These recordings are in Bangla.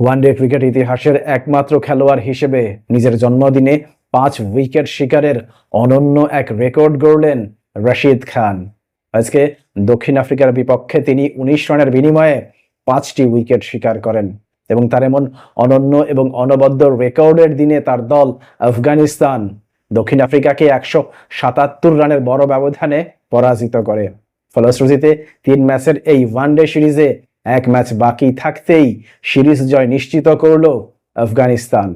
ওয়ানডে ক্রিকেট ইতিহাসের একমাত্র খেলোয়াড় হিসেবে নিজের জন্মদিনে পাঁচ উইকেট শিকারের অনন্য এক রেকর্ড গড়লেন রশিদ খান। আজকে দক্ষিণ আফ্রিকার বিপক্ষে তিনি উনিশ রানের বিনিময়ে পাঁচটি উইকেট শিকার করেন এবং তার এমন অনন্য এবং অনবদ্য রেকর্ডের দিনে তার দল আফগানিস্তান দক্ষিণ আফ্রিকাকে একশো সাতাত্তর রানের বড় ব্যবধানে পরাজিত করে। ফলশ্রুতিতে তিন ম্যাচের এই ওয়ানডে সিরিজে এক ম্যাচ বাকি থাকতেই সিরিজ জয় নিশ্চিত করল আফগানিস্তান।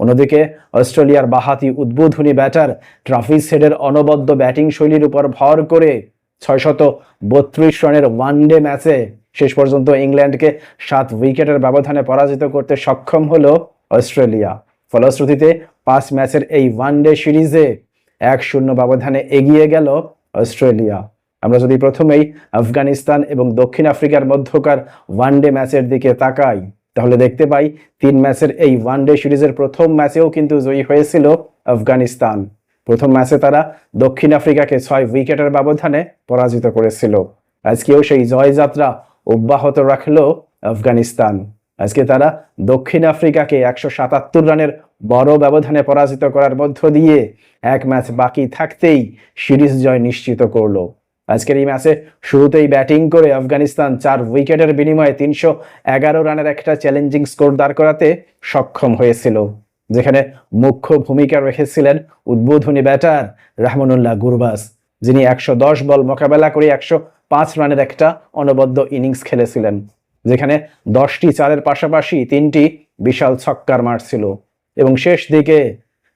অন্যদিকে অস্ট্রেলিয়ার বাহাতি উদ্বোধনী ব্যাটার ট্রাফিস হেডের অনবদ্য ব্যাটিং শৈলীর উপর ভর করে ছয়শত বত্রিশ রানের ওয়ানডে ম্যাচে শেষ পর্যন্ত ইংল্যান্ডকে সাত উইকেটের ব্যবধানে পরাজিত করতে সক্ষম হল অস্ট্রেলিয়া। ফলশ্রুতিতে পাঁচ ম্যাচের এই ওয়ানডে সিরিজে এক শূন্য ব্যবধানে এগিয়ে গেল অস্ট্রেলিয়া। আমরা যদি প্রথমেই আফগানিস্তান এবং দক্ষিণ আফ্রিকার মধ্যকার ওয়ানডে ম্যাচের দিকে তাকাই, তাহলে দেখতে পাই তিন ম্যাচের এই ওয়ানডে সিরিজের প্রথম ম্যাচেও কিন্তু জয়ী হয়েছিল আফগানিস্তান। প্রথম ম্যাচে তারা দক্ষিণ আফ্রিকাকে ছয় উইকেটের ব্যবধানে পরাজিত করেছিল। আজকেও সেই জয়যাত্রা অব্যাহত রাখল আফগানিস্তান। আজকে তারা দক্ষিণ আফ্রিকাকে একশো সাতাত্তর রানের বড় ব্যবধানে পরাজিত করার মধ্য দিয়ে এক ম্যাচ বাকি থাকতেই সিরিজ জয় নিশ্চিত করল। আজকের এই ম্যাচে শুরুতেই ব্যাটিং করে আফগানিস্তান চার উইকেটের বিনিময়ে তিনশো এগারো রানের একটা চ্যালেঞ্জিং স্কোর দাঁড় করাতে সক্ষম হয়েছিল, যেখানে মুখ্য ভূমিকা রেখেছিলেন উদ্বোধনী ব্যাটার রাহমানুল্লাহ গুরবাস যিনি একশো দশ বল মোকাবেলা করে একশো পাঁচ রানের একটা অনবদ্য ইনিংস খেলেছিলেন, যেখানে দশটি চারের পাশাপাশি তিনটি বিশাল ছক্কার মারছিল এবং শেষ দিকে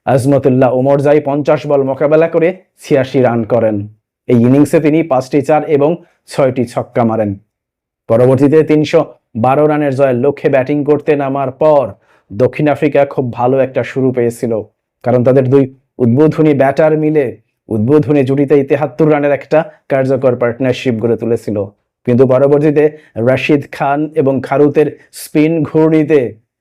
আজমতুল্লাহ ওমরজাই পঞ্চাশ বল মোকাবেলা করে ছিয়াশি রান করেন। এই ইনিংসে তিনি পাঁচটি চার এবং ছয়টি ছক্কা মারেন। পরবর্তীতে তিনশো বারো রানের জয়ের লক্ষ্যে ব্যাটিং করতে নামার পর দক্ষিণ আফ্রিকা খুব ভালো একটা শুরু পেয়েছিল। কারণ তাদের দুই উদ্বোধনী ব্যাটার মিলে উদ্বোধনী জুটিতে তেহাত্তর রানের একটা কার্যকর পার্টনারশিপ গড়ে তুলেছিল। কিন্তু পরবর্তীতে রাশিদ খান এবং খারুতের স্পিন ঘূর্ণিতে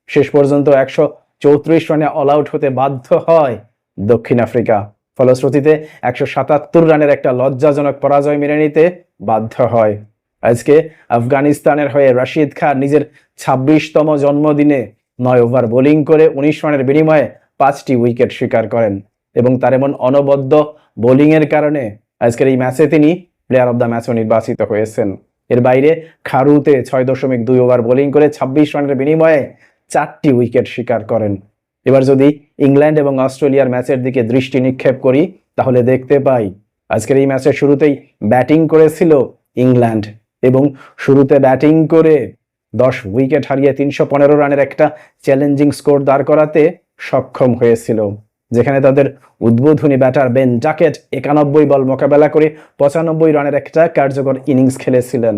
শেষ পর্যন্ত একশো চৌত্রিশ রানে অল আউট হতে বাধ্য হয় দক্ষিণ আফ্রিকা। ফলশ্রুতিতে একশো সাতাত্তর রানের একটা লজ্জাজনক পরাজয় মেনে নিতে বাধ্য হয়। আজকে আফগানিস্তানের হয়ে রাশিদ খান নিজের ছাব্বিশতম জন্মদিনে নয় ওভার বোলিং করে উনিশ রানের বিনিময়ে পাঁচটি উইকেট স্বীকার করেন এবং তার এমন অনবদ্য বোলিংয়ের কারণে আজকের এই ম্যাচে তিনি প্লেয়ার অব দ্য ম্যাচও নির্বাচিত হয়েছেন। এর বাইরে খারুতে ছয় দশমিক দুই ওভার বোলিং করে ছাব্বিশ রানের বিনিময়ে চারটি উইকেট শিকার করেন। এবার যদি ইংল্যান্ড এবং অস্ট্রেলিয়ার ম্যাচের দিকে দৃষ্টি নিক্ষেপ করি, তাহলে দেখতে পাই আজকের এই ম্যাচের শুরুতেই ব্যাটিং করেছিল ইংল্যান্ড এবং শুরুতে ব্যাটিং করে দশ উইকেট হারিয়ে তিনশো পনেরো রানের একটা চ্যালেঞ্জিং স্কোর দাঁড় করাতে সক্ষম হয়েছিল, যেখানে তাদের উদ্বোধনী ব্যাটার বেন জাকেট একানব্বই বল মোকাবেলা করে পঁচানব্বই রানের একটা কার্যকর ইনিংস খেলেছিলেন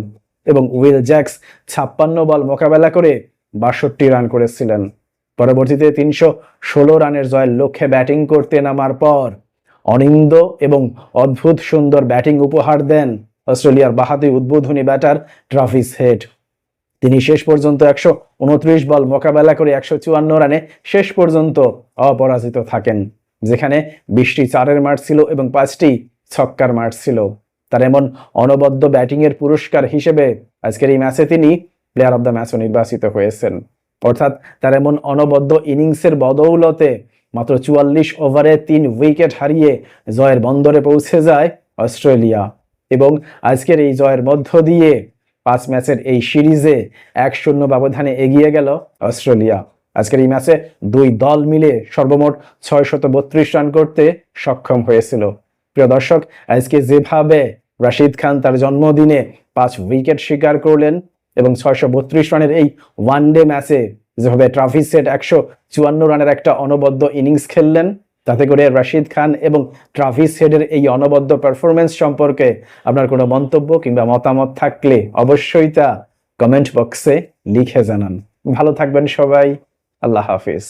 এবং উইল জ্যাক্স ছাপ্পান্ন বল মোকাবেলা করে বাষট্টি রান করেছিলেন। পরবর্তীতে তিনশো ষোলো রানের জয়ের লক্ষ্যে ব্যাটিং করতে নামার পর অনিন্দ এবং অদ্ভুত সুন্দর ব্যাটিং উপহার দেন অস্ট্রেলিয়ার বাহাতি উদ্বোধনী ব্যাটার ট্রাফিস হেড। তিনি শেষ পর্যন্ত একশো উনত্রিশ বল মোকাবেলা করে একশো চুয়ান্ন রানে শেষ পর্যন্ত অপরাজিত থাকেন, যেখানে বিশটি চারের মাঠ ছিল এবং পাঁচটি ছক্কার মাঠ ছিল। তার এমন অনবদ্য ব্যাটিংয়ের পুরস্কার হিসেবে আজকের এই ম্যাচে তিনি প্লেয়ার অব দ্য ম্যাচও নির্বাচিত হয়েছেন। অর্থাৎ তার এমন অনবদ্য ইনিংসের বদৌলতে মাত্র চুয়াল্লিশ ওভারে তিন উইকেট হারিয়ে জয়ের বন্দরে পৌঁছে যায় অস্ট্রেলিয়া। এবং আজকের এই জয়ের মধ্য দিয়ে পাঁচ ম্যাচের এই সিরিজে এক শূন্য ব্যবধানে এগিয়ে গেল অস্ট্রেলিয়া। আজকের এই ম্যাচে দুই দল মিলে সর্বমোট ছয় শত বত্রিশ রান করতে সক্ষম হয়েছিল। প্রিয় দর্শক, আজকে যেভাবে রাশিদ খান তার জন্মদিনে পাঁচ উইকেট শিকার করলেন এবং ছয়শো বত্রিশ রানের এই ওয়ান ডে ম্যাচে যেভাবে ট্রাফি সেট একশো চুয়ান্ন রানের একটা অনবদ্য ইনিংস খেললেন, তাতে করে রাশিদ খান এবং ট্রাফি হেডের এই অনবদ্য পারফরমেন্স সম্পর্কে আপনার কোনো মন্তব্য কিংবা মতামত থাকলে অবশ্যই তা কমেন্ট বক্সে লিখে জানান। ভালো থাকবেন সবাই, আল্লাহ হাফিজ।